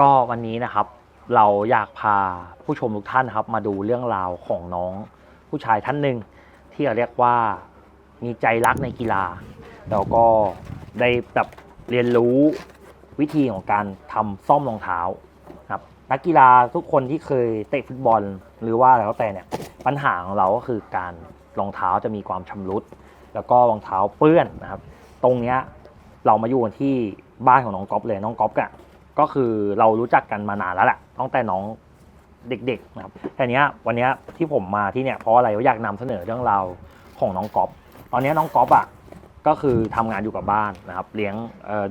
ก็วันนี้นะครับเราอยากพาผู้ชมทุกท่านนะครับ มาดูเรื่องราวของน้องผู้ชายท่านหนึ่งที่เราเรียกว่ามีใจรักในกีฬา แล้วก็ได้แบบเรียนรู้วิธีของการทำซ่อมรองเท้าครับนักกีฬาทุกคนที่เคยเตะฟุตบอลหรือว่าอะไรก็แต่เนี่ยปัญหาของเราก็คือการรองเท้าจะมีความชำรุด แล้วก็รองเท้าเปื้อนนะครับ ตรงเนี้ยเรามาอยู่กันที่บ้านของน้องก๊อฟเลยน้องก๊อฟอะ ก็คือเรารู้จักกันมานานแล้วแหละตั้งแต่น้องเด็กๆนะครับแต่เนี้ยวันเนี้ยที่ผมมาที่เนี่ยเพราะอะไรว่าอยากนำเสนอเรื่องราวของน้องก๊อฟตอนนี้น้องก๊อฟอะก็คือทำงานอยู่กับบ้านนะครับ เลี้ยง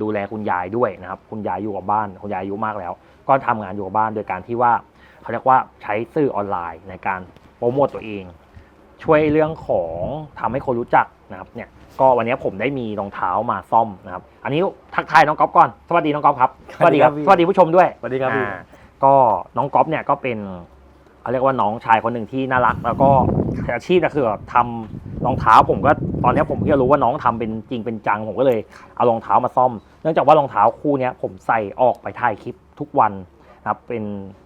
ดูแลคุณยายด้วยนะครับ คุณยายอยู่กับบ้าน คุณยายอายุมากแล้ว ก็ทำงานอยู่กับบ้านโดยการที่ว่าเขาเรียกว่าใช้สื่อออนไลน์ในการโปรโมตตัวเอง ช่วยเรื่องของทำให้คนรู้จักนะครับเนี่ย ก็วันนี้ผมได้มีรองเท้ามาซ่อมนะครับ อันนี้ทักทายน้องก๊อฟก่อน สวัสดีน้องก๊อฟครับสสวัวัสสดีดีคครัรับบสวัสดีผู้ชมด้วย สวัสดีครับพี่อ่าก็น้องก๊อฟเนี่ยก็เป็นเขาเรียกว่าน้องชายคนหนึ่งที่น่ารัก แล้วก็อาชีพก็คือแบบทำรองเท้าผมก็ตอนนี้ผมเพิ่งจะรู้ว่าน้องทำเป็นจริงเป็นจังผมก็เลยเอารองเท้ามาซ่อม เนื่องจากว่ารองเท้าคู่เนี้ยผมใส่ออกไปถ่ายคลิปทุกวันนะครับเป็น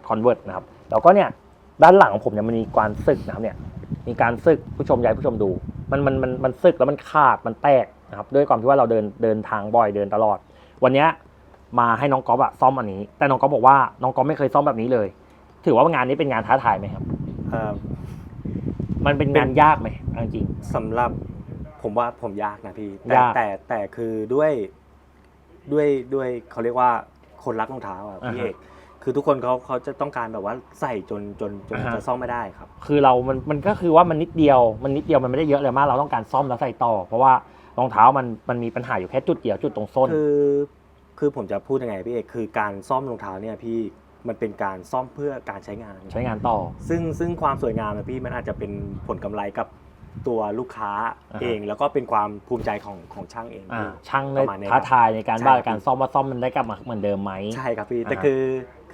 คอนเวิร์ตนะครับแล้วก็เนี่ยด้านหลังของผมเนี่ยมันมีการสึกนะครับเนี่ยมีการสึกผู้ชมอยากให้ผู้ชมดู มันมันมันมันสึกแล้วมันขาดมันแตกนะครับด้วยความที่ว่าเราเดินเดินทางบ่อยเดินตลอด วันเนี้ยมาให้น้องก๊อฟอะซ่อมอันนี้ แต่น้องก๊อฟบอกว่าน้องก๊อฟไม่เคยซ่อมแบบนี้เลย ถือว่างานนี้เป็นงานท้าทายไหมครับเอ่อมันเป็นงานยากไหมเอาจริงสำหรับผมว่าผมยากนะพี่แต่ยากแต่แต่คือด้วยด้วยด้วยเขาเรียกว่าคนรักรองเท้าอะพี่อ่าฮะเอก คือทุกคนเขาเขาจะต้องการแบบว่าใส่จนจนจนอ่าฮะ จะซ่อมไม่ได้ครับ คือเรามันมันก็คือว่ามันนิดเดียว มันนิดเดียวมันไม่ได้เยอะเลยมาก เราต้องการซ่อมแล้วใส่ต่อ เพราะว่ารองเท้ามันมันมีปัญหาอยู่แค่จุดเดียวจุดตรงส้น คือคือผมจะพูดยังไงพี่เอกคือการซ่อมรองเท้าเนี่ยพี่มันเป็นการซ่อมเพื่อการใช้งาน ใช้งานต่อ ซึ่งซึ่งความสวยงามนะพี่มันอาจจะเป็นผลกำไรกับตัวลูกค้าอ่าฮะ เอง แล้วก็เป็นความภูมิใจของของช่างเองอ่าพี่ ช่างในประมาณนี้ท้าทายในการใช่ว่าครับการซ่อมว่าซ่อมมันได้กลับมาเหมือนเดิมไหม ใช่ครับพี่แต่อ่าฮะ คือ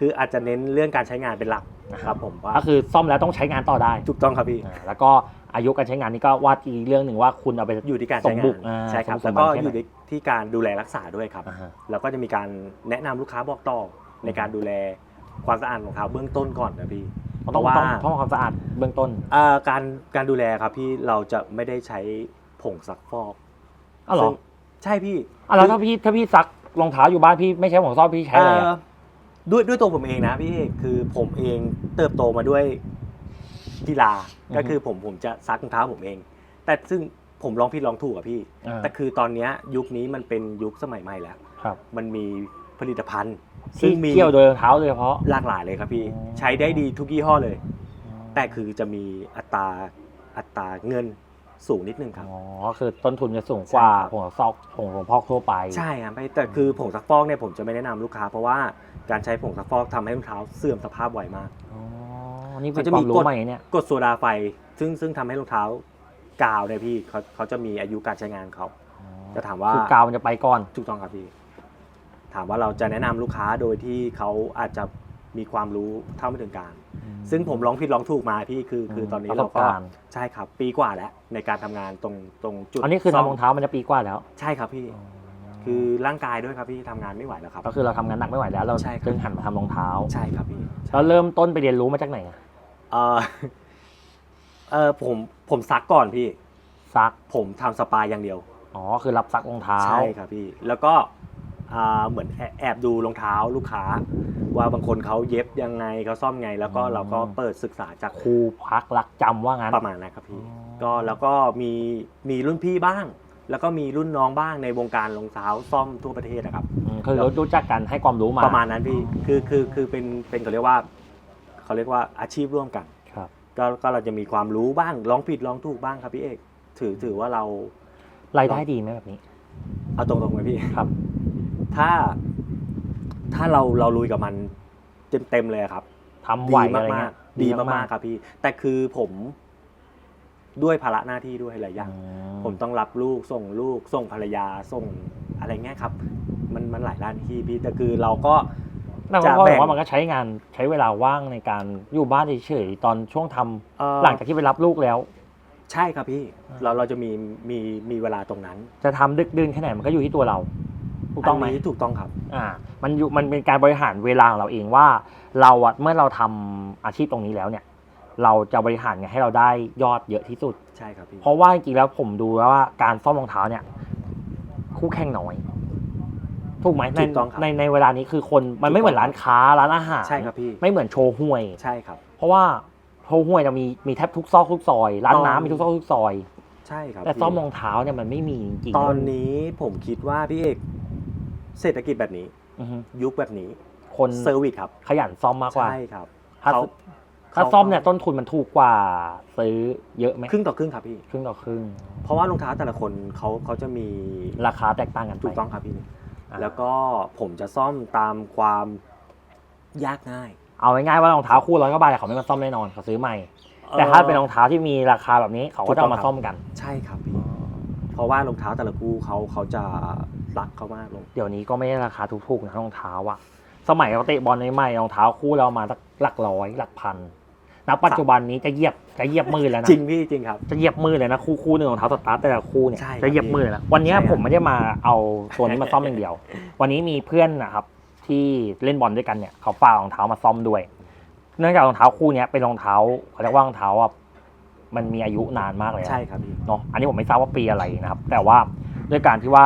คืออาจจะเน้นเรื่องการใช้งานเป็นหลักนะครับผมว่าก็คือซ่อมแล้วต้องใช้งานต่อได้ถูกต้องครับพี่อ่าแล้วก็อายุการใช้งานนี่ก็ว่าอีกเรื่องหนึ่งว่าคุณเอาไป อยู่ที่การสใช้มงาบุนกอ่าใช่ครับสมบุกแล้วก็สมบัติแค่ไหนอยู่ที่ที่การดูแลรักษาด้วยครับ อ่าฮะ แล้วก็จะมีการแนะนำลูกค้าบอกต่อในการดูแลความสะอาดของเท้าเบื้องต้นก่อนนะพี่ต้องเพราะว่า ต้องต้องทำความสะอาดเบื้องต้นอ่าการการดูแลครับพี่เราจะไม่ได้ใช้ผงซักฟอกอ้าวเหรอซึ่งใช่พี่อะแล้วถ้าพี่ถ้าพี่ซักรองเท้าอยู่บ้านพี่ไม่ใช้ของซ่อมพี่ใช้อะไรเอ่อะอ ด้วยด้วยตัวผมเองนะพี่เอกคือผมเองเติบโตมาด้วยกีฬาก็คือผมผมจะซักรองเท้าผมเอง แต่ซึ่งผมลองผิดลองถูกอะพี่ อ่าแต่คือตอนเนี้ยยุคนี้มันเป็นยุคสมัยใหม่แล้ว ครับ มันมีผลิตภัณฑ์ที่ซึ่งมีเกี่ยวโดยรองเท้าโดยเฉพาะ หลากหลายเลยครับพี่ อ๋อ ใช้ได้ดีทุกยี่ห้อเลย แต่คือจะมีอัตราอัตราเงิน สูงนิดนึงครับ อ๋อคือต้นทุนจะสูงกว่าใช่ครับผงซอกผงของพอกทั่วไป ใช่ครับแต่คือผงซักฟอกเนี่ยผมจะไม่แนะนำลูกค้า เพราะว่าการใช้ผงซักฟอกทำให้รองเท้าเสื่อมสภาพไวมากอ๋อนี่เป็นเขาจะคมีวามรู้กฎใหม่เนี่ยกดโซดาไฟซึ่งซึ่งทำให้รองเท้ากาวเนี่ยพี่เขาเขาจะมีอายุการใช้งานเขาจะถามว่าคือกาวมันจะไปก่อนถูกต้องครับพี่ถามว่าเราจะแนะนำลูกค้าโดยที่เขาอาจจะ มีความรู้เท่าไม่ถึงการ ซึ่งผมลองผิดลองถูกมาพี่คือคือตอนนี้ประสเราบก็การณ์ใช่ครับ ปีกว่าแล้วในการทำงานตรงตรงจุดอันนี้คือซ่มทำรองเท้ามันจะปีกว่าแล้ว ใช่ครับพี่ คือร่างกายด้วยครับพี่ทำงานไม่ไหวแล้วครับก็คือเราทำงานหนักไม่ไหวแล้วเราใช่ครับจึงหันมาทำรองเท้าใช่ครับพี่แล้วเริ่มต้นไปเรียนรู้มาจากไหนอะเออเออผมผมซักก่อนพี่ซักผมทำสปาอย่างเดียวอ๋อคือรับซักรองเท้าใช่ครับพี่ แล้วก็อ่า เหมือนแอบแอบดูรองเท้าลูกค้า ว่าบางคนเขาเย็บยังไงเขาซ่อมไง แล้วก็อืมเราก็เปิดศึกษาจากครูพักรักจำว่างั้นประมาณนะครับพี่อ๋อก็แล้วก็มีมีรุ่นพี่บ้าง แล้วก็มีรุ่นน้องบ้างในวงการรองเท้าซ่อมทั่วประเทศนะครับอืมคือรู้รู้จักกันให้ความรู้มาประมาณนั้นพี่คือคือคือเป็นเป็นเขาเรียกว่าเขาเรียกว่าอาชีพร่วมกันครับก็ก็เราจะมีความรู้บ้างลองผิดลองถูกบ้างครับพี่เอกถือถือว่าเรารายได้ดีไหมแบบนี้ เอาตรงๆเลยพี่ครับ ถ้า ถ้าเราเราลุยกับมันเต็มเต็มๆเลยครับทำไหวดีอะไรมาเงี้กยๆดีมากๆครับพี่ แต่คือผมด้วยภาระหน้าที่ด้วยหลายอย่างอืผมต้องรับลูกส่งลูกส่งภรรยาส่งอะไรเงี้ยครับ มันมันหลายด้านที่พี่แต่คือเราก็แต่จะว่าแบ่ง ว่ามันก็ใช้งานใช้เวลาว่างในการอยู่บ้านเฉยๆตอนช่วงทำเอ่อหลังจากที่ไปรับลูกแล้ว ใช่ครับพี่อ่าเราเราจะมีมีมีเวลาตรงนั้น จะทำดึกดื่นแค่ไหนมันก็อยู่ที่ตัวเรา ถูกต้องไหม นนี้ถูกต้องครับ อ่ามันอยู่มันเป็นการบริหารเวลาของเราเองว่า เราอะเมื่อเราทำอาชีพตรงนี้แล้วเนี่ย เราจะบริหารไงให้เราได้ยอดเยอะที่สุด ใช่ครับพี่ เพราะว่าจริงๆแล้วผมดูแล้วว่าการซ่อมรองเท้าเนี่ย คู่แข่งน้อยถูกไหมในถูกต้องครับในในเวลานี้คือคนมันไม่เหมือนร้านค้าร้านอาหารใช่ครับพี่ ไม่เหมือนโชว์ห่วย ใช่ครับ เพราะว่าโชว์ห่วยจะมีมีแทบทุกซอกทุกซอย ร้านตอนน้ำมีทุกซอกทุกซอย ใช่ครับแต่พี่ซ่อมรองเท้าเนี่ยมันไม่มีจริงๆตอนนี้ผมคิดว่าพี่เอก เศรษฐกิจแบบนี้ อือฮึยุคแบบนี้คนเซอร์วิสครับขยันซ่อมมากกว่า ใช่ครับ ถ้าเขา ถ้าซ่อมเนี่ยต้นทุนมันถูกกว่า ซื้อเยอะไหมครึ่งต่อครึ่งครับพี่ ครึ่งต่อครึ่ง เพราะว่ารองเท้าแต่ละคนเขาเขาจะมีราคาแตกต่างกันไปถูกต้องครับพี่ อ่าแล้วก็ผมจะซ่อมตามความยากง่ายเอาง่ายๆว่ารองเท้าคู่ร้อยกว่าบาทเขาไม่มาซ่อมแน่นอนเขาซื้อใหม่ แต่ถ้าเป็นรองเท้าที่มีราคาแบบนี้เขาก็จะเอามาซ่อมกัน ใช่ครับพี่ เพราะว่ารองเท้าแต่ละคู่เขาเขาจะ รักเขามากลงเดี๋ยวนี้ก็ไม่ได้ราคาถูกๆนะรองเท้าอะสมัยเราเตะบอลใหม่ๆรองเท้าคู่เรามาสักหลักร้อยหลักพันณปัจจุบันนี้จะเหยียบจะเหยียบมือแล้วนะจริงพี่จริงครับจะเหยียบมือเลยนะคู่คู่หนึ่งรองเท้าสตาร์ทแต่ละคู่เนี่ยใช่ครับจะเหยียบมือเลยนะวันนี้ใช่ครับผมไม่ได้มาเอาตัวนี้มาซ่อมอย่างเดียว วันนี้มีเพื่อนนะครับ ที่เล่นบอลด้วยกันเนี่ยเขาฝากรองเท้ามาซ่อมด้วย เนื่องจากรองเท้าคู่เนี้ยเป็นรองเท้าเขาเรียกว่ารองเท้าอะมันมีอายุนานมากเลยนะใช่ครับพี่เนาะอันนี้ผมไม่ทราบว่าปีอะไรนะครับ แต่ว่าด้วยการที่ว่า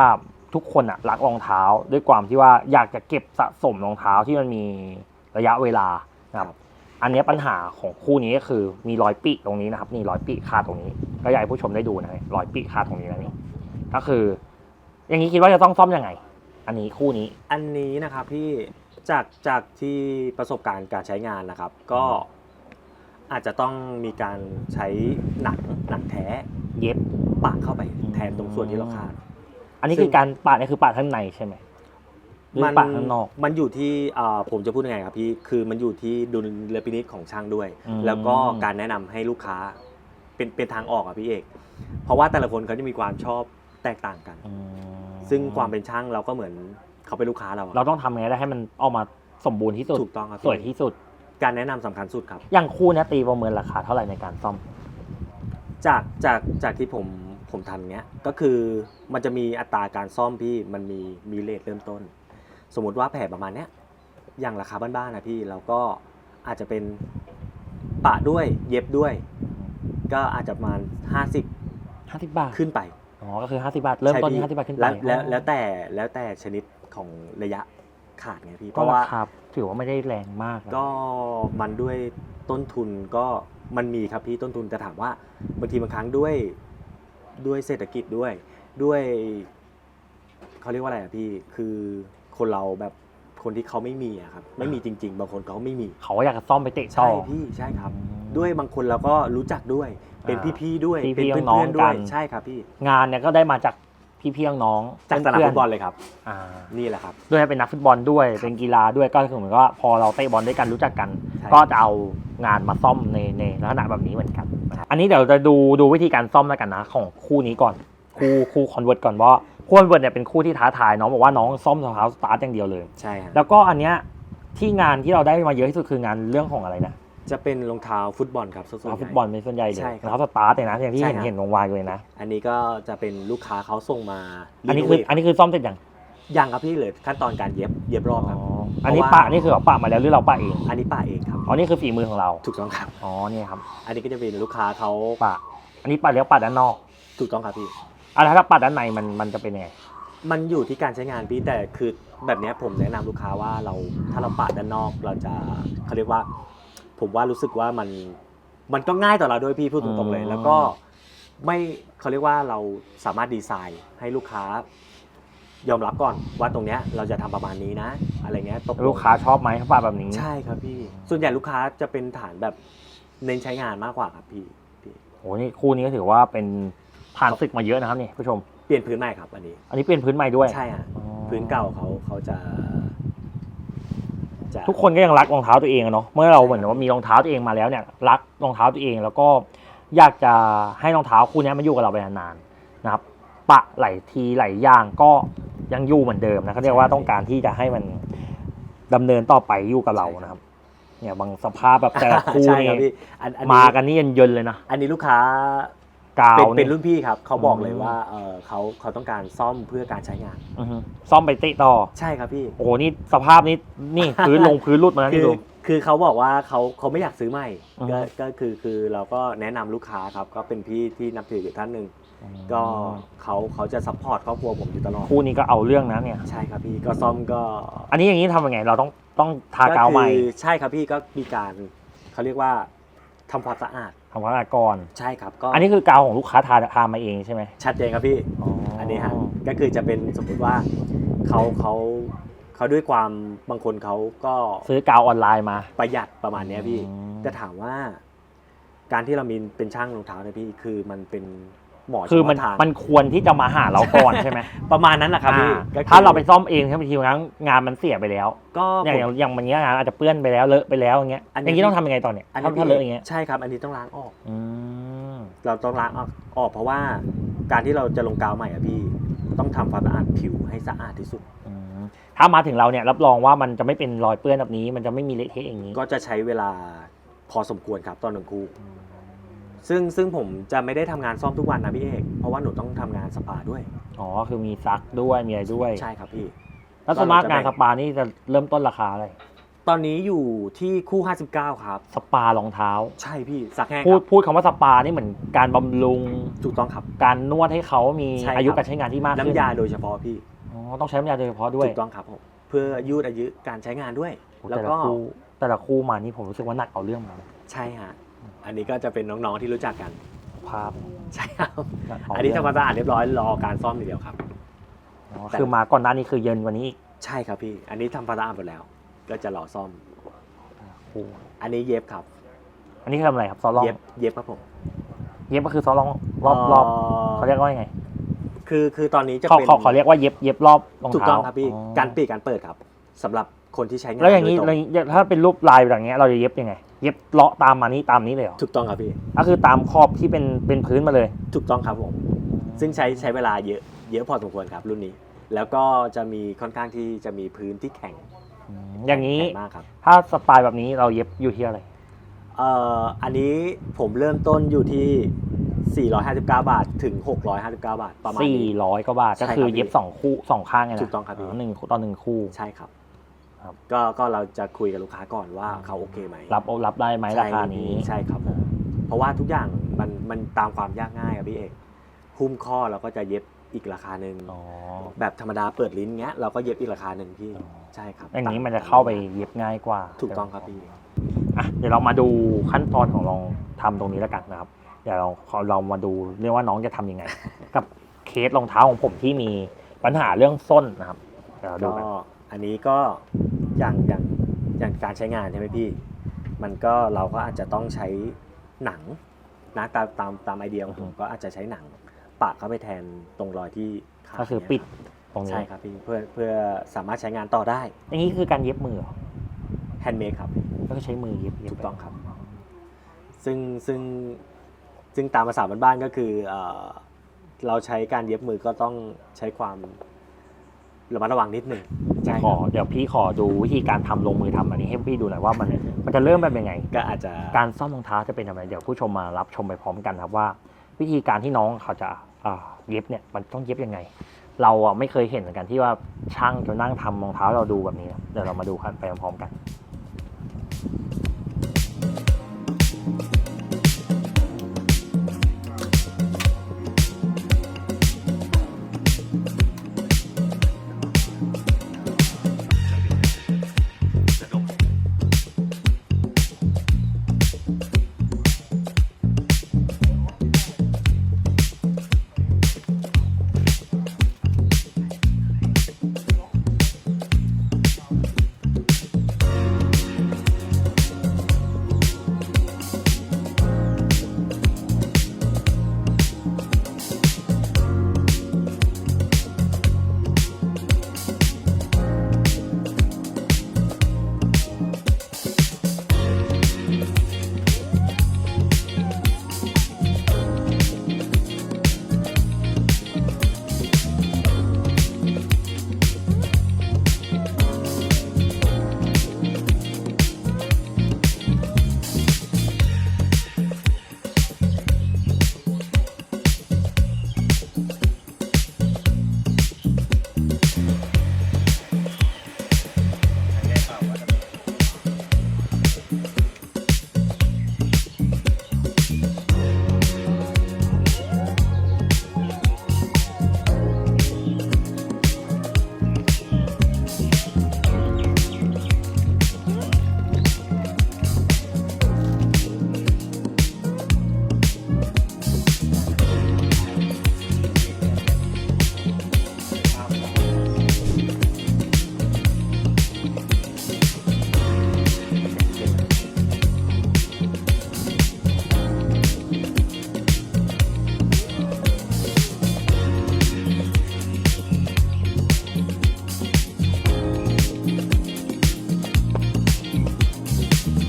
ทุกคนอะรักรองเท้าด้วยความที่ว่าอยากจะเก็บสะสมรองเท้าที่มันมีระยะเวลานะครับอันเนี้ยปัญหาของคู่นี้ก็คือมีรอยปีตรงนี้นะครับนี่รอยปีคาดตรงนี้ก็อยากให้ผู้ชมได้ดูนะรอยปีคาดตรงนี้นะนี่ก็คือ อย่างนี้คิดว่าจะต้องซ่อมยังไง อันนี้คู่นี้ อันนี้นะครับพี่จากจากที่ประสบการณ์การใช้งานนะครับ ก็อาจจะต้องมีการใช้หนังหนังแท้ เย็บปะเข้าไปแทนตรงส่วนที่เราขาดอั นนี้ซึ่งคือการปาดเนี่ยคือปาดข้างในใช่ไหมหรือปาดข้างนอก มันอยู่ที่อ่าผมจะพูดยังไงครับพี่ คือมันอยู่ที่ดุลยพินิจของช่างด้วย อืม แล้วก็การแนะนำให้ลูกค้าเป็นเป็นทางออกอะพี่เอก เพราะว่าแต่ละคนเขาจะมีความชอบแตกต่างกัน อืมซึ่งความเป็นช่างเราก็เหมือนเขาเป็นลูกค้าเราอะเราต้องทำไงได้ให้มันออกมาสมบูรณ์ที่สุด ถูกต้องครับสวยที่สุด การแนะนำสำคัญสุดครับ อย่างคู่เนี้ยตีประเมินราคาเท่าไหร่ในการซ่อม จากจากจากที่ผม ผมทำเนี้ยก็คือมันจะมีอัตราการซ่อมพี่มันมีมีเลทเริ่มต้น สมมติว่าแผลประมาณเนี้ยอย่างราคาบ้านๆนะพี่เราก็อาจจะเป็นปะด้วยเย็บด้วย ก็อาจจะประมาณ50 50บาทขึ้นไปอ๋อ ก็คือ50บาท เริ่มต้นที่ใช่50บาทขึ้นไปแล้วแล้วอ๋อแล้วแต่แล้วแต่ชนิดของระยะขาดไงพี่เพก็ราะราว่า คาถือว่าไม่ได้แรงมากนะ ก็มันด้วยต้นทุนก็มันมีครับพี่ต้นทุนแต่ถามว่าบางทีบางครั้งด้วย ด้วยเศรษฐกิจด้วย ด้วยเขาเรียกว่าอะไรอะพี่ คือคนเราแบบคนที่เขาไม่มีอะครับ ไม่มีจริง ๆ บางคนเขาไม่มี เขาก็อยากจะซ่อมไปเตะต่ใช่อ พี่ใช่ครับอืมด้วยบางคนเราก็รู้จักด้วย เป็นอ่าพี่ๆด้วยพี่ๆเป็นน้องเพื่อนๆกัด้วยน ใช่ครับพี่ งานเนี่ยก็ได้มาจาก พี่ๆน้องๆจากสนามพื่ฟุตบอลเลยครับ อ่านี่แหละครับ ด้วยเป็นนักฟุตบอลด้วย เป็นกีฬาด้วยก็คือเหมือนก็พอเราเตะบอลด้วยกันรู้จักกัน ใช่ ก็จะเอางานมาซ่อมในในลักษณะแบบนี้เหมือนกันนะครับอันนี้เดี๋ยวจะดูดูวิธีการซ่อมแล้วกันนะของคู่นี้ก่อน คู่คู่คอนเวิร์ตก่อนว่าคู่คอนเวิร์ตเนี่ยเป็นคู่ที่ท้าทายน้องบอกว่าน้องซ่อมรองเท้าสตาร์ทอย่างเดียวเลย ใช่ฮะแล้วก็อันเนี้ยที่งานที่เราได้มาเยอะที่สุดคืองานเรื่องของอะไรนะ จะเป็นรองเท้าฟุตบอลครับส่วนรองเท้าใหญ่ ฟุตบอลเป็นส่วนใหญ่เลยใช่รคอรับงเท้าสตาร์ทเนี่ยนะอย่างที่ใช่เห็นครับเห็นวงวานเลยนะ อันนี้ก็จะเป็นลูกค้าเขาส่งมาอันนี้คือรีโวทอันนี้คือซ่อมเสร็จยังยังครับพี่เหลือขั้นตอนการเย็บเย็บรอบครับ อันนี้เพราะว่า ปะนี่คือเราปะมาแล้วหรือเราปะเองอันนี้ป้าเองครับอ๋อนี่คือฝีมือของเราถูกต้องครับ อ๋อเนี่ยครับอันนี้ก็จะเป็นลูกค้าเขาปะอันนี้ปะแล้วปะด้านนอกถูกต้องครับพี่ อะแล้วถ้าปะด้านในมันมันจะเป็นยังไงมันอยู่ที่การใช้งานพี่แต่คือแบบเนี้ยผมแนะนำลูกค้าว่าเราถ้าเราปาดด้านนอกเราจะเขาเรียกว่า ผมว่ารู้สึกว่ามันมันก็ง่ายต่อเราด้วยพี่พูดตรงๆเลยอืมแล้วก็ไม่เขาเรียกว่าเราสามารถดีไซน์ให้ลูกค้ายอมรับก่อนว่าตรงเนี้ยเราจะทำประมาณนี้นะ อะไรเงี้ยตกงลูกค้าชอบไหมถ้าปะแบบนี้ ใช่ครับพี่ ส่วนใหญ่ลูกค้าจะเป็นฐานแบบเน้นใช้งานมากกว่าครับพี่พี่โอ้นี่คู่นี้ก็ถือว่าเป็นผ่านศึกมาเยอะนะครับนี่ผู้ชมเปลี่ยนพื้นใหม่ครับอันนี้ อันนี้เปลี่ยนพื้นใหม่ด้วยใช่ฮะอ๋อพื้นเก่าเขาเขาจะ จะทุกคนก็ยังรักรองเท้าตัวเองอะเนาะเมื่อเราเหมือนว่ามีรองเท้าตัวเองมาแล้วเนี่ยรักรองเท้าตัวเองแล้วก็อยากจะให้รองเท้าคู่นี้มันอยู่กับเราไปนานๆนะครับ ปะไหลทีไหลย่างก็ยังอยู่เหมือนเดิมนะเขาเรียกว่าต้องการที่จะให้มันดำเนินต่อไปอยู่กับเรานะครับ เนี่ยบางสภาพแบบแต่ละคู่ใช่นี่ครับพี่อันอันนี้มากันนี่เย็นๆเลยนะ อันนี้ลูกค้า กาวเป็นเป็นยรุ่นพี่ครับเขาบอกเลยอืมว่าเออเขาเขาต้องการซ่อมเพื่อการใช้งาน อือฮึซ่อมไปติต่อ ใช่ครับพี่ โอ้โหนี่สภาพนี้นี่พื้นลงพื้นรุดมาแล้วคืนี่อดู คือเขาบอกว่าเขาเขาไม่อยากซื้อใหม่อือฮึ ก็ก็คือคือเราก็แนะนำลูกค้าครับก็เป็นพี่ที่นับถืออยู่ท่านหนึ่งก็เขาเขาจะซัพพอร์ตครอบครัวผมอยู่ตลอดคู่นี้ก็เอาเรื่องนะเนี่ย ใช่ครับพี่ก็ซ่อมก็อันนี้อย่างนี้ทำยังไง เราต้องต้องทากาวใหม่ก็คือใช่ครับพี่ก็มีการเขาเรียกว่าทำความสะอาด ทำความสะอาดก่อนใช่ครับก็อันนี้คือกาวของลูกค้าทาทามาเองใช่ไหมชัดเจนครับพี่อันนี้ฮะก็คือจะเป็นสมมุติว่าเขาเขาเขาด้วยความบางคนเขาก็ซื้อกาวออนไลน์มา ประหยัดประมาณเนี้ยพี่อืมจะถามว่า การที่เรามีเป็นช่างรองเท้าเนี่ยพี่คือมันเป็น หมอคือมันเฉพาะทาง มันควรที่จะมาหาเราก่อนใช่ไหมประมาณนั้นแหละครับพี่อ่าก็คือถ้าเราไปซ่อมเองใช่ไหมทีนั้นงานมันเสียไปแล้ว ก็เนี่ยผมอย่างอย่างมันเงี้ยงานอาจจะเปื้อนไปแล้วเลอะไปแล้วอย่างเงี้ยอันนี้อย่างนี้ต้องทำยังไงตอนเนี้ยอันถ้านี้ถ้าเลอะอย่างเงี้ยใช่ครับ อันนี้ต้องล้างออก อืมเราต้องล้างออกออกเพราะว่าการที่เราจะลงกาวใหม่อะพี่ต้องทำความสะอาดผิวให้สะอาดที่สุด อืมถ้ามาถึงเราเนี่ยรับรองว่ามันจะไม่เป็นรอยเปื้อนแบบนี้ มันจะไม่มีเละเทะอย่างนี้ก็จะใช้เวลาพอสมควรครับตอนหนึ่งคู่ ซึ่งซึ่งผมจะไม่ได้ทำงานซ่อมทุกวันนะพี่เอก เพราะว่าหนูต้องทำงานสปาด้วย อ๋อคือมีซักด้วยมีอะไรด้วย ใช่ครับพี่ แล้วสวนมากงานสปานี่จะเริ่มต้นราคาอะไรตอนนี้อยู่ที่คู่ 59 ครับ สปารองเท้า ใช่พี่ซักแห้งพูคดรับพูดคำว่าสปานี่เหมือนการบำรุงถูกต้องครับ การนวดให้เขามีใช่ครับ อายุการใช้งานที่มากขึ้นน้ำยาโดยเฉพาะพี่อ๋อต้องใช้น้ำยาโดยเฉพาะด้วยถูกต้องครับผมเพื่อยืดอายุการใช้งานด้วย โอ้แล้วแต่ละก็คู่แต่ละคู่มานี่ผมรู้สึกว่าหนักเอาเรื่องมานะใช่ฮะ อันนี้ก็จะเป็นน้องๆที่รู้จักกัน ภาพใช่ครับหนักเาอันนี้เรื่ทำความสะอาดเรียบร้อยรอการซ่อมอย่างเดียวครับ อ๋อคือมาก่อนหน้านี้คือเย็นกว่านี้อีกใช่ครับพี่ อันนี้ทำความสะอาดหมดแล้ว ก็จะรอซ่อมคู่อันนี้เย็บครับ อันนี้คือทำอะไรครับซอลล่องเย็บเย็บครับผมเย็บก็คือซอลล่องรอบรอบเขาเรียกว่ายังไงคือคือตอนนี้จะเขาเป็นเขาเขาเรียกว่าเย็บเย็บรอบรองถูกเท้าต้องครับพี่อ๋อการปิดการเปิดครับสำหรับคนที่ใช้งานแล้วอย่างนี้โดตร แล้วอย่างถ้าเป็นรูปลายแบบเนี้ยเราจะเย็บยังไง เย็บเลาะตามมานี่ตามนี้เลยเหรอถูกต้องครับพี่ ก็คือตามขอบที่เป็นเป็นพื้นมาเลยถูกต้องครับผม ซึ่งใช้ใช้เวลาเยอะเยอะพอสมควรครับรุ่นนี้ แล้วก็จะมีค่อนข้างที่จะมีพื้นที่แข็งอืมอย่างนี้ แข็งมากครับถ้าสปายแบบนี้เราเย็บอยู่ที่อะไรเอ่ออันนี้ผมเริ่มต้นอยู่ที่ 459 บาทถึง 659 บาทประมาณสี่นี้ร้อยกว่าบาท ใช่ก็คือครับเย็บสองคู่สองข้างไงนะถูกต้องครับพี่ หนึ่งต่อหนึ่งคู่ ใช่ครับ ครับ ก็ก็เราจะคุยกับลูกค้าก่อนว่าเขาโอเคไหมรับรับได้ไหมราคานี้ใช่ครับผมเพราะว่าทุกอย่างมันมันตามความยากง่ายครับพี่เอกหุ้มข้อเราก็จะเย็บอีกราคาหนึ่งอ๋อแบบธรรมดาเปิดลิ้นเงี้ยเราก็เย็บอีกราคาหนึ่งพี่อ๋อใช่ครับอย่างนี้มันจะเข้าไปเย็บง่ายกว่า ถูกต้องครับพี่อะเดี๋ยวเรามาดูขั้นตอนของลองทำตรงนี้แล้วกันนะครับ เดี๋ยวเราขอเรามาดูเรื่องว่าน้องจะทำยังไง กับเคสรองเท้าของผมที่มีปัญหาเรื่องส้นนะครับเดี๋ยวเราดูก็กันอันนี้ก็ อย่างอย่างอย่างการใช้งานใช่ไหมพี่ มันก็เราก็อาจจะต้องใช้หนังนะตามตามตามไอเดียของผมก็อาจจะใช้หนังปะเข้าไปแทนตรงรอยที่ขาก็คือปิดตรงนี้ใช่ครับพี่เพื่อเพื่อสามารถใช้งานต่อได้อย่างนี้คือการเย็บมือเหรอแฮนด์เมดครับ ก็คือใช้มือเย็บเย็บถูกต้องครับ ซึ่งซึ่งซึ่งตามภาษาบ้านๆก็คือเอ่อเราใช้การเย็บมือก็ต้องใช้ความ ระมัดระวังนิดหนึ่งจะใช่ขคอรับเดี๋ยวพี่ขอดูวิธีการทำลงมือทำอันนี้ให้พี่ดูหน่อยว่ามันมันจะเริ่มแบบยังไง ก็อาจจะการซ่อมรองเท้าจะเป็นยังไงเดี๋ยวผู้ชมมารับชมไปพร้อมกันครับว่า วิธีการที่น้องเขาจะอ่าเย็บเนี่ยมันต้องเย็บยังไง เราอะไม่เคยเห็นเหมือนกันที่ว่าช่างจะนั่งทำรองเท้าเราดูแบบนี้นะเดี๋ยวเรามาดูกันไปพร้อมๆกัน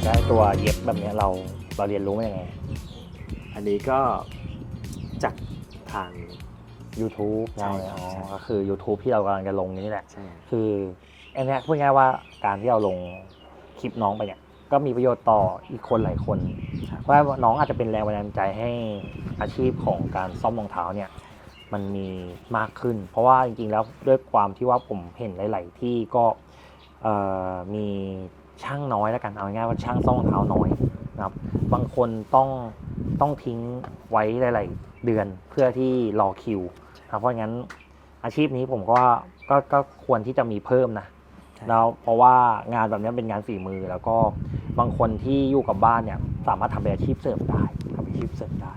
ได้ตัวเย็บแบบเนี้ยเราเราเรียนรู้มายังไง อันนี้ก็จากทาง YouTube ใช่เราเนี่ยครับอ๋อใช่ ก็คือ YouTube ที่เรากำลังจะลงนี้แหละ ใช่คืออันเนี้ยพูดง่ายๆว่าการที่เราลงคลิปน้องไปเนี่ย ก็มีประโยชน์ต่ออีกคนหลายคนครับเพราะว่าน้องอาจจะเป็นแรงบันดาลใจให้อาชีพของการซ่อมรองเท้าเนี่ย มันมีมากขึ้น เพราะว่าจริงๆแล้วด้วยความที่ว่าผมเห็นหลาย ๆ ที่ก็เอ่อมี ช่างน้อยแล้วกันเอาง่ายๆว่าช่างซ่อมรองเท้าน้อยนะครับ บางคนต้องต้องทิ้งไว้หลายๆเดือนเพื่อที่รอคิวนะครับเพราะงั้นอาชีพนี้ผมก็ก็ก็ควรที่จะมีเพิ่มนะใช่แล้วเพราะว่างานแบบนี้เป็นงานฝีมือแล้วก็บางคนที่อยู่กับบ้านเนี่ยสามารถทำเป็นอาชีพเสริมได้ทำเป็นอาชีพเสริมได้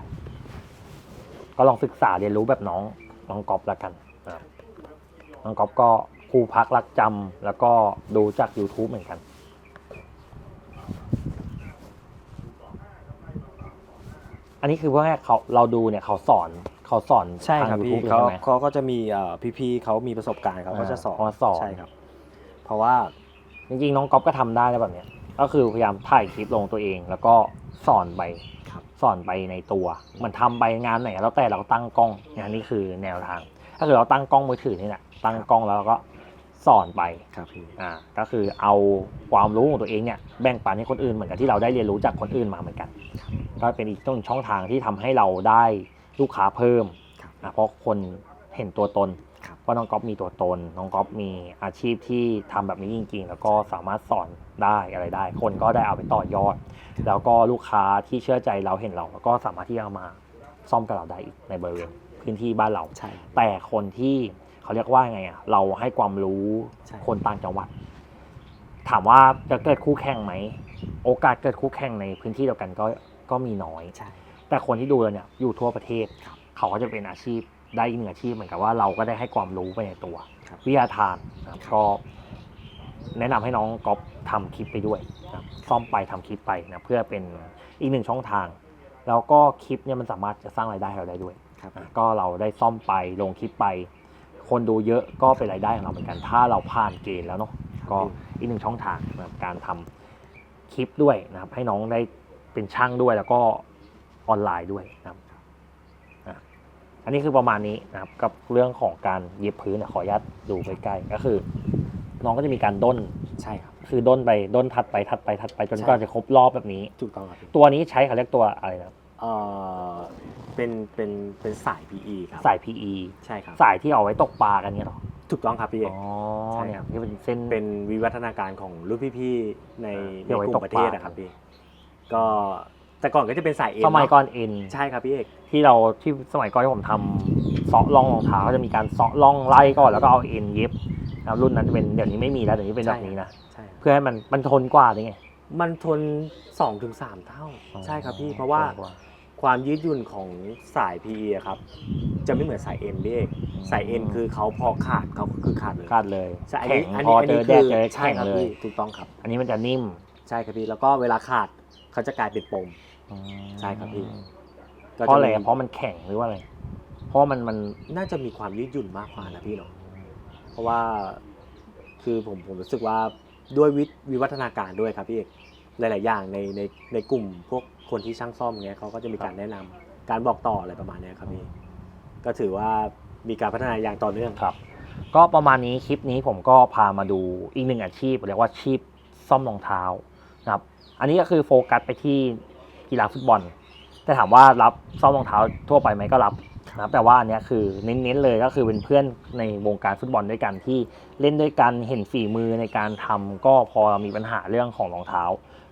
ก็ลองศึกษาเรียนรู้แบบน้องน้องก๊อฟแล้วกันนะครับน้องก๊อฟก็ครูพักรักจำแล้วก็ดูจาก YouTube เหมือนกัน อันนี้คือว่าเขาเราดูเนี่ยเขาสอนเขาสอนใช่ครับทางพี่ YouTube เลยเขาใช่ไหมเขาก็จะมีเอ่อพี่ๆเขามีประสบการณ์เขาก็จะสอนเขามาสอนใช่ครับ เพราะว่าจริงๆน้องก๊อฟก็ทำได้นะแบบเนี้ยก็คือพยายามถ่ายคลิปลงตัวเอง แล้วก็สอนไปครับสอนไปในตัวเหมือนทำไปงานไหนแล้วแต่เราตั้งกล้องงานนี้คือแนวทางก็คือเราตั้งกล้องมือถือนี่แหละตั้งกล้องแล้วเราก็ สอนไปครับพี่อ่าก็คือเอาความรู้ของตัวเองเนี่ยแบ่งปันให้คนอื่นเหมือนกับที่เราได้เรียนรู้จากคนอื่นมาเหมือนกัน ก็เป็นอีกต้นช่องทางที่ทำให้เราได้ลูกค้าเพิ่มครับนะเพราะคนเห็นตัวตนครับเพราะน้องก๊อฟมีตัวตน น้องก๊อฟมีอาชีพที่ทำแบบนี้จริง ๆ แล้วก็สามารถสอนได้อะไรได้ คนก็ได้เอาไปต่อยอด แล้วก็ลูกค้าที่เชื่อใจเราเห็นเราแล้วก็สามารถที่จะมาซ่อมกับเราได้อีกในบริเวณพื้นที่บ้านเราใช่แต่คนที่ เขาเรียกว่าไงอะเราให้ความรู้ใช่คนต่างจังหวัด ถามว่าจะเกิดคู่แข่งไหม โอกาสเกิดคู่แข่งในพื้นที่เดียวกันก็ก็มีน้อยใช่แต่คนที่ดูเราเนี่ยอยู่ทั่วประเทศครับเขาก็จะเป็นอาชีพได้อีกหนึ่งอาชีพเหมือนกับว่าเราก็ได้ให้ความรู้ไปในตัวครับวิทยาทานนะครับก็แนะนำให้น้องก๊อฟทำคลิปไปด้วยนะครับซ่อมไปทำคลิปไปนะเพื่อเป็นอีกหนึ่งช่องทาง แล้วก็คลิปเนี่ยมันสามารถจะสร้างรายได้ให้เราได้ด้วยครับอะก็เราได้ซ่อมไปลงคลิปไป คนดูเยอะก็เป็นรายได้ของเราเหมือนกัน ถ้าเราผ่านเกณฑ์แล้วเนาะก็อีกหนึ่งช่องทางนะครับการทำคลิปด้วยนะครับ ให้น้องได้เป็นช่างด้วยแล้วก็ออนไลน์ด้วยนะครับอะอันนี้คือประมาณนี้นะครับกับเรื่องของการเย็บพื้นเนี่ยขออนุญาตดูใกล้ๆก็คือ น้องก็จะมีการด้นใช่ครับคือด้นไปด้นถัดไปถัดไปถัดไปจนใช่กว่าจะครบรอบแบบนี้ถูกต้องครับพี่ตัวนี้ใช้เขาเรียกตัวอะไรนะ เอ่อเป็นเป็นเป็นสาย PE ครับสาย PE ใช่ครับสายที่เอาไว้ตกปลากันเนี่ยหรอถูกต้องครับพี่เอก อ๋อใช่เนี่ยครับ ที่เป็นเส้น เป็นวิวัฒนาการของรุ่นพี่ๆในเดี๋ในยวไว้กลุ่ตมกประเทศปลานะครับพี่ก็แต่ก่อนก็จะเป็นสายเอ็นสมัยก่อนเอ็นใช่ครับพี่เอกที่เราที่สมัยก่อนที่ผมทำเซาะล่องรองเท้าก็จะมีการเซาะล่องไล่ก่อนแล้วก็เอาเอ็นเย็บนะครับรุ่นนั้นจะเป็นเดี๋ยวนี้ไม่มีแล้วเดี๋ยวนี้เป็นแบบนี้นะใช่ครับเพื่อให้มันมันทนกว่านี่ไงมันทน2-3ถึงเท่าใช่ครับพี่เพราะว่า ทนก ความยืดหยุ่นของสาย PE อะครับ จะไม่เหมือนสายเอ็นพี่เอกสายเอ็นคือเขาพอขาดเขาก็คือขาดเลยคาดเลยใช่อันแข็นี้งอันพนี้ออันเจนี้อแดคืดอเจอใช่แข็งครับเลยพี่ถูกต้องครับ อันนี้มันจะนิ่มใช่ครับพี่แล้วก็เวลาขาดเขาจะกลายเป็นปม ใช่ครับพี่ ก็เพราะอะไรจมีเพราะมันแข็งหรือว่าอะไรเพราะมันมัน น่าจะมีความยืดหยุ่นมากกว่านะพี่เนาะเพราะว่าคือผมผมรู้สึกว่าด้วยวิวิวัฒนาการด้วยครับพี่เอก หลาย ๆ อย่างในในในกลุ่มพวกคนที่ช่างซ่อมเงี้ยเขาก็จะมีการแนะนำการบอกต่ออะไรประมาณเนี้ยครับพี่ก็ถือว่ามีการพัฒนาอย่างต่อเนื่อง ครับ ก็ประมาณนี้คลิปนี้ผมก็พามาดูอีกหนึ่งอาชีพเรียกว่าอาชีพซ่อมรองเท้านะครับอันนี้ก็คือโฟกัสไปที่กีฬาฟุตบอล แต่ถามว่ารับซ่อมรองเท้าทั่วไปไหมก็รับนะครับแต่ว่าอันเนี้ยคือเน้นๆเลยก็คือเป็นเพื่อนในวงการฟุตบอลด้วยกันที่เล่นด้วยกันเห็นฝีมือในการทำก็พอมีปัญหาเรื่องของรองเท้า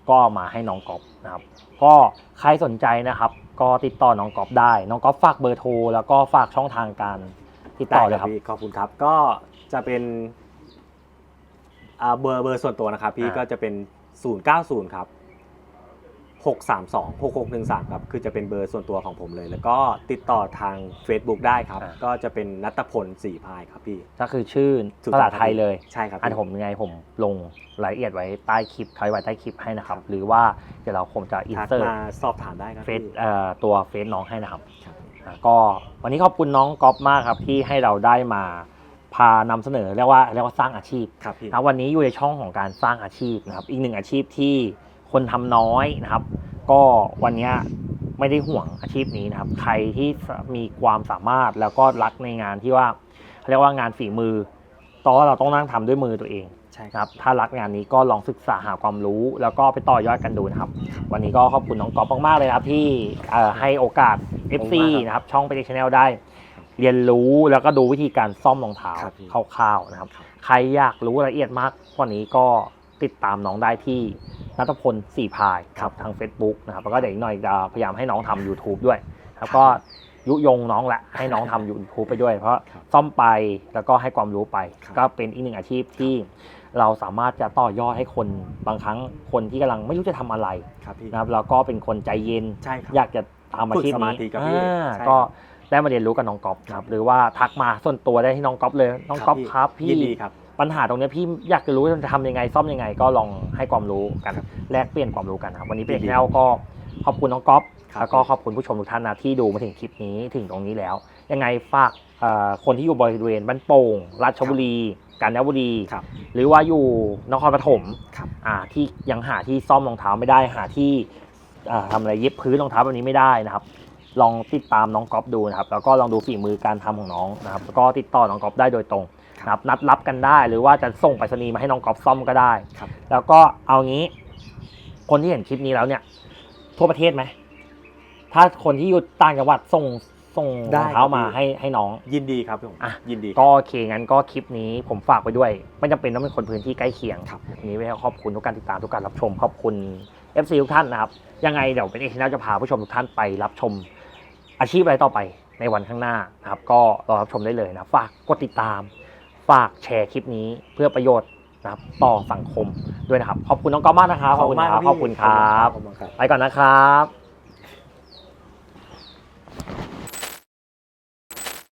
ก็มาให้น้องก๊อฟนะครับ ก็ใครสนใจนะครับ ก็ติดต่อน้องก๊อฟได้ น้องก๊อฟฝากเบอร์โทรแล้วก็ฝากช่องทางการติดต่อเลยครับพี่ขอบคุณครับก็จะเป็นอ่าเบอร์เบอร์ส่วนตัวนะครับ พี่อ่าก็จะเป็น 090 ครับ 632 6613ครับคือจะเป็นเบอร์ส่วนตัวของผมเลย แล้วก็ติดต่อทาง Facebook ได้ครับก็จะเป็นนัตพลสีพายครับพี่ ก็คือชื่อถูกภาต้ษาองครับไทยเลย ใช่ครับอันผมยังไงผมลงรายละเอียดไว้ใต้คลิปใครไว้ใต้คลิปให้นะครับ หรือว่าเดี๋ยวเราคงจะอินทักเสิร์ตมาสอบถามได้ครับเฟซพี่เอ่อตัวเฟซน้องให้นะครับ ครับ อะก็วันนี้ขอบคุณน้องก๊อฟมากครับที่ให้เราได้มาพานำเสนอเรียกว่าเรียกว่าสร้างอาชีพครับพี่ นะวันนี้อยู่ในช่องของการสร้างอาชีพนะครับอีกหนึ่งอาชีพที่ คนทำน้อยนะครับ ก็วันเนี้ยไม่ได้ห่วงอาชีพนี้นะครับ ใครที่มีความสามารถแล้วก็รักในงานที่ว่าเรียกว่างานฝีมือตอนเราต้องนั่งทำด้วยมือตัวเองใช่นะครับ ถ้ารักงานนี้ก็ลองศึกษาหาความรู้ แล้วก็ไปต่อยอดกันดูนะครับ วันนี้ก็ขอบคุณน้องก๊อฟมากๆเลยนะครับที่เอ่อให้โอกาส FC นะครับ ช่องไปในช anel ได้ เรียนรู้แล้วก็ดูวิธีการซ่อมรองเท้าครับพี่คร่าวๆนะครับ ใครอยากรู้รายละเอียดมากกว่านี้ก็ ติดตามน้องได้ที่นัทพลสี่พายครับทาง Facebook นะครับแล้วก็เดี๋ยวอีกหน่อยจะพยายามให้น้องทำ YouTube ด้วยแล้วก็ยุยงน้องแหละให้น้องทำ YouTube ไปด้วย เพราะครับซ่อมไปแล้วก็ให้ความรู้ไปครับก็เป็นอีกหนึ่งอาชีพที่เราสามารถจะต่อยอดให้คนบางครั้งคนที่กำลังไม่รู้จะทำอะไรครับพี่ นะครับแล้วก็เป็นคนใจเย็น ใช่ครับ อยากจะทำอาชีพฝึกสมานี้ธิครับพี่อ่าใช่ก็ครับได้มาเรียนรู้กับน้องก๊อฟนะครับหรือว่าทักมาส่วนตัวได้ที่น้องก๊อฟเลยน้องก๊อฟครับพี่ยินดีครับ ปัญหาตรงเนี้ยพี่อยากจะรู้ว่าจะทำยังไงซ่อมยังไง ก็ลองให้ความรู้กันครับแลกเปลี่ยนความรู้กันนะครับวันนี้เป็นยินดีแนลก็ขอบคุณน้องก๊อฟครับแล้วก็ขอบคุณผู้ชมทุกท่านนะที่ดูมาถึงคลิปนี้ถึงตรงนี้แล้ว ยังไงฝากเอ่อคนที่อยู่บริเวณบ้านโป่งราชบุรี กาญจนบุรีครับหรือว่าอยู่นครปฐมครับอ่าที่ยังหาที่ซ่อมรองเท้าไม่ได้หาที่อ่าทำอะไรเย็บพื้นรองเท้าแบบนี้ไม่ได้นะครับ ลองติดตามน้องก๊อฟดูนะครับ แล้วก็ลองดูฝีมือการทำของน้องนะครับแล้วก็ติดต่อน้องก๊อฟได้โดยตรงนะ ครับนัดรับกันได้ หรือว่าจะส่งไปรษณีย์มาให้น้องก๊อฟซ่อมก็ได้ ครับ แล้วก็เอางี้ คนที่เห็นคลิปนี้แล้วเนี่ย ทั่วประเทศไหม ถ้าคนที่อยู่ต่างจังหวัดส่งส่งรได้องเท้าครับมาพี่ให้ให้น้อง ยินดีครับผมอะ ยินดีก็โอเคงั้นก็คลิปนี้ผมฝากไปด้วย ไม่จำเป็นต้องเป็นคนพื้นที่ใกล้เคียงครับ วันนี้ไม่ขอบคุณทุกการติดตามทุกการรับชม ขอบคุณ FC ทุกท่านนะครับ ยังไงเดี๋ยวเป็นเอกชแนลจะพาผู้ชมทุกท่านไปรับชม อาชีพอะไรต่อไปในวันข้างหน้านะครับ ก็รอรับชมได้เลยนะฝากกดติดตาม ฝากแชร์คลิปนี้เพื่อประโยชน์นะครับต่อสังคมด้วยนะครับ ขอบคุณน้องก๊อฟมากนะครัขอบคุณครับ ขอบคุณครับ ไปก่อนนะครับ